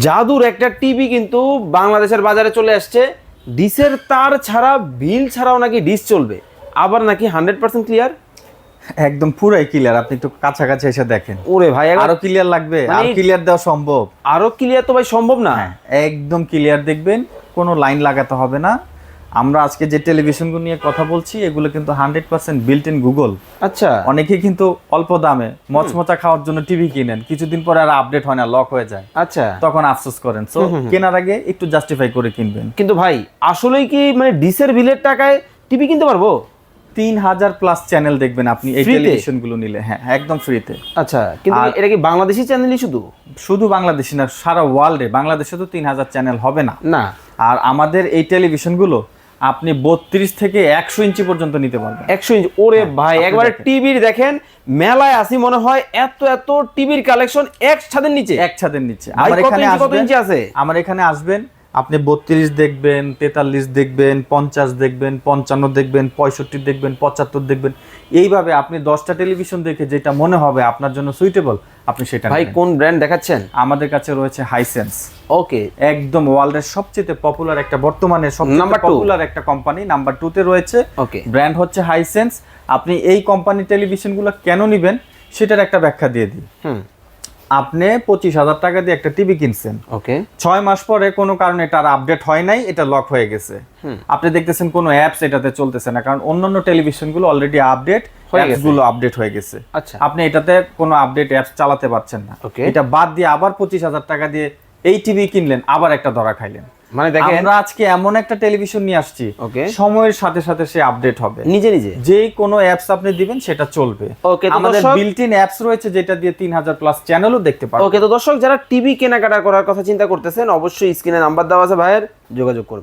জাদুর একটা টিভি কিন্তু বাংলাদেশের বাজারে চলে আসছে। ডিসের তার ছাড়া বিল ছাড়াও নাকি ডিস চলবে। আবার নাকি হান্ড্রেড পার্সেন্ট ক্লিয়ার একদম পুরাই ক্লিয়ার আপনি একটু কাছাকাছি এসে দেখেন। ওরে ভাই আরও ক্লিয়ার লাগবে আর মানে- ক্লিয়ার দেওয়া সম্ভব। আরও ক্লিয়ার তো ভাই সম্ভব না। হ্যাঁ একদম ক্লিয়ার দেখবেন কোনো লাইন লাগাতে হবে না। আমরা আজকে যে টেলিভিশনগুলো নিয়ে কথা বলছি এগুলো কিন্তু hundred percent built in Google আচ্ছা। অনেকে কিন্তু অল্প দামে মচমচা খাওয়ার জন্য টিভি কিনেন। কিছুদিন পরে আর আপডেট হয় না লক হয়ে যায়। আচ্ছা। তখন আফসোস করেন। সো কেনার আগে একটু জাস্টিফাই করে কিনবেন। কিন্তু ভাই আসলেই কি মানে ডিসের বিলের টাকায় টিভি কিনতে পারব? তিন হাজার প্লাস চ্যানেল দেখবেন আপনি এই টেলিভিশনগুলো নিলে। হ্যাঁ একদম ফ্রিতে আচ্ছা কিন্তু এটা কি বাংলাদেশি চ্যানেলই শুধু? শুধু বাংলাদেশি না সারা ওয়ার্ল্ডে বাংলাদেশে তো তিন হাজার চ্যানেল হবে না। না। আর আমাদের এই টেলিভিশনগুলো আপনি বত্রিশ থেকে একশো ইঞ্চি পর্যন্ত নিতে পারবেন একশো ইঞ্চি ওরে ভাই একবারে। টিভির দেখেন মেলায় আসি মনে হয় এত এত টিভির কালেকশন এক ছাদের নিচে এক ছাদের নিচে আমার এখানে কত আসবেন ইঞ্চি আছে? আমার এখানে আসবেন আপনি বত্রিশ দেখবেন তেতাল্লিশ দেখবেন পঞ্চাশ দেখবেন পঞ্চান্ন দেখবেন পঁয়ষট্টি দেখবেন পঁচাত্তর দেখবেন। এইভাবে আপনি দশটা টেলিভিশন দেখে যেটা মনে হবে আপনার জন্য সুইটেবল আপনি সেটা ভাই কোন ব্র্যান্ড দেখাচ্ছেন? আমাদের কাছে রয়েছে হাইসেন্স ওকে। একদম ওয়ার্ল্ডের সবচেয়ে পপুলার একটা বর্তমানে সবচেয়ে পপুলার একটা কোম্পানি নাম্বার টু তে রয়েছে। ওকে। ব্র্যান্ড হচ্ছে হাইসেন্স আপনি এই কোম্পানি টেলিভিশনগুলো কেন নিবেন সেটার একটা ব্যাখ্যা দিয়ে দিই। হুম। আপনি পঁচিশ হাজার টাকা দিয়ে একটা টিভি কিনছেন। ওকে। ছয় মাস পরে কোনো কারণে এটার আপডেট হয় নাই এটা লক হয়ে গেছে। আপনি দেখতেছেন কোনো অ্যাপস এটাতে চলতেছে না কারণ অন্যান্য টেলিভিশনগুলো অলরেডি আপডেটগুলো আপডেট হয়ে গেছে। আচ্ছা। আপনি এটাতে কোনো আপডেট অ্যাপস চালাতে পারছেন না. এটা বাদ দিয়ে আবার পঁচিশ হাজার টাকা দিয়ে এই টিভি কিনলেন আবার একটা ধরা খাইলেন। মানে দেখেন আমরা আজকে এমন একটা টেলিভিশন নিয়ে আসছি। ওকে সময়ের সাথে সাথে সে আপডেট হবে। নিজে নিজে? যেই কোনো অ্যাপস আপনি দিবেন সেটা চলবে। ওকে আমাদের বিল্ট ইন অ্যাপস রয়েছে যেটা দিয়ে তিন হাজার প্লাস চ্যানেলও দেখতে পারবেন। ওকে তো দর্শক যারা টিভি কেনাকাটা করার কথা চিন্তা করতেছেন অবশ্যই স্ক্রিনে নাম্বার দেওয়া আছে ভাইয়ের। যোগাযোগ করবেন।